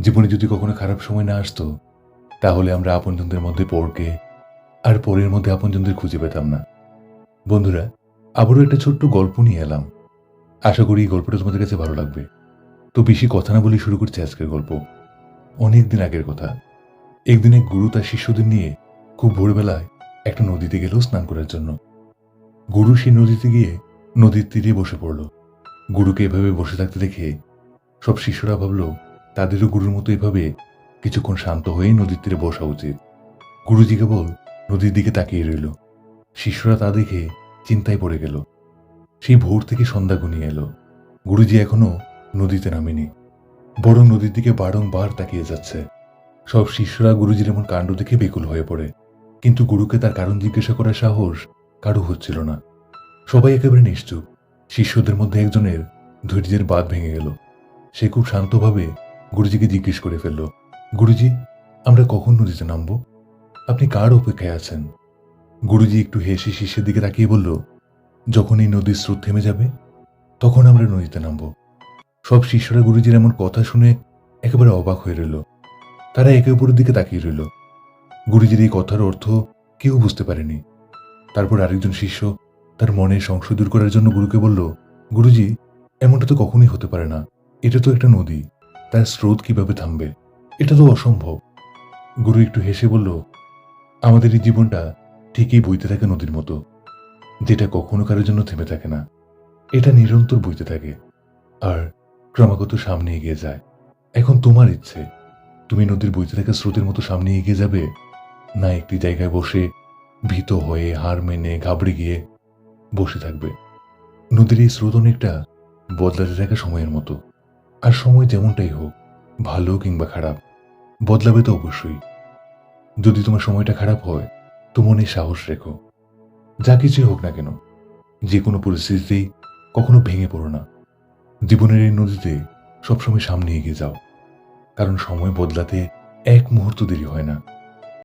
জীবনে যদি কখনো খারাপ সময় না আসতো, তাহলে আমরা আপনজনদের মধ্যে পরকে আর পরের মধ্যে আপনজনদের খুঁজে পেতাম না। বন্ধুরা, আবারও একটা ছোট্ট গল্প নিয়ে এলাম। আশা করি এই গল্পটা তোমাদের কাছে ভালো লাগবে। তো বেশি কথা না বলে শুরু করছি আজকের গল্প। অনেক দিন আগের কথা। একদিন এক গুরু তার শিষ্যদের নিয়ে খুব ভোরবেলায় একটা নদীতে গেল স্নান করার জন্য। গুরু সেই নদীতে গিয়ে নদীর তীরে বসে পড়ল। গুরুকে এভাবে বসে থাকতে দেখে সব শিষ্যরা ভাবল তাদেরও গুরুর মতো এভাবে কিছুক্ষণ শান্ত হয়ে নদীর তীরে বসা উচিত। গুরুজি কেবল নদীর দিকে তাকিয়ে রইল। শিষ্যরা তা দেখে চিন্তায় পড়ে গেল। সেই ভোর থেকে সন্ধ্যা গুনিয়ে এলো। গুরুজি এখনও নদীতে নামেনি। বরং নদীর দিকে বারংবার তাকিয়ে যাচ্ছে। সব শিষ্যরা গুরুজির এমন কাণ্ড দেখে বেকুল হয়ে পড়ে। কিন্তু গুরুকে তার কারণ জিজ্ঞাসা করার সাহস কারও হচ্ছিল না। সবাই একেবারে নিশ্চুপ। শিষ্যদের মধ্যে একজনের ধৈর্যের বাঁধ ভেঙে গেল। সে খুব শান্তভাবে গুরুজিকে জিজ্ঞেস করে ফেলল, গুরুজি, আমরা কখন নদীতে নামব? আপনি কার অপেক্ষায় আছেন? গুরুজি একটু হেসে শিষ্যের দিকে তাকিয়ে বলল, যখন এই নদীর স্রোত থেমে যাবে, তখন আমরা নদীতে নামব। সব শিষ্যরা গুরুজির এমন কথা শুনে একেবারে অবাক হয়ে রইল। তারা একে অপরের দিকে তাকিয়ে রইল। গুরুজির এই কথার অর্থ কেউ বুঝতে পারেনি। তারপর আরেকজন শিষ্য তার মনের সংশয় দূর করার জন্য গুরুকে বলল, গুরুজি, এমনটা তো কখনোই হতে পারে না। এটা তো একটা নদী। তার স্রোত কীভাবে থামবে? এটা তো অসম্ভব। গুরু একটু হেসে বলল, আমাদের এই জীবনটা ঠিকই বইতে থাকে নদীর মতো, যেটা কখনো কারোর জন্য থেমে থাকে না। এটা নিরন্তর বইতে থাকে আর ক্রমাগত সামনে এগিয়ে যায়। এখন তোমার ইচ্ছে, তুমি নদীর বইতে থাকা স্রোতের মতো সামনে এগিয়ে যাবে না একটি জায়গায় বসে ভীত হয়ে হার মেনে ঘাবড়ে গিয়ে বসে থাকবে। নদীর এই স্রোত অনেকটা বদলাতে থাকা সময়ের মতো। আর সময় যেমনটাই হোক, ভালো কিংবা খারাপ, বদলাবে তো অবশ্যই। যদি তোমার সময়টা খারাপ হয়, তো মনে সাহস রেখো। যা কিছুই হোক না কেন, যে কোনো পরিস্থিতিতেই কখনো ভেঙে পড়ো না। জীবনের এই নদীতে সবসময় সামনে এগিয়ে যাও, কারণ সময় বদলাতে এক মুহূর্ত দেরি হয় না।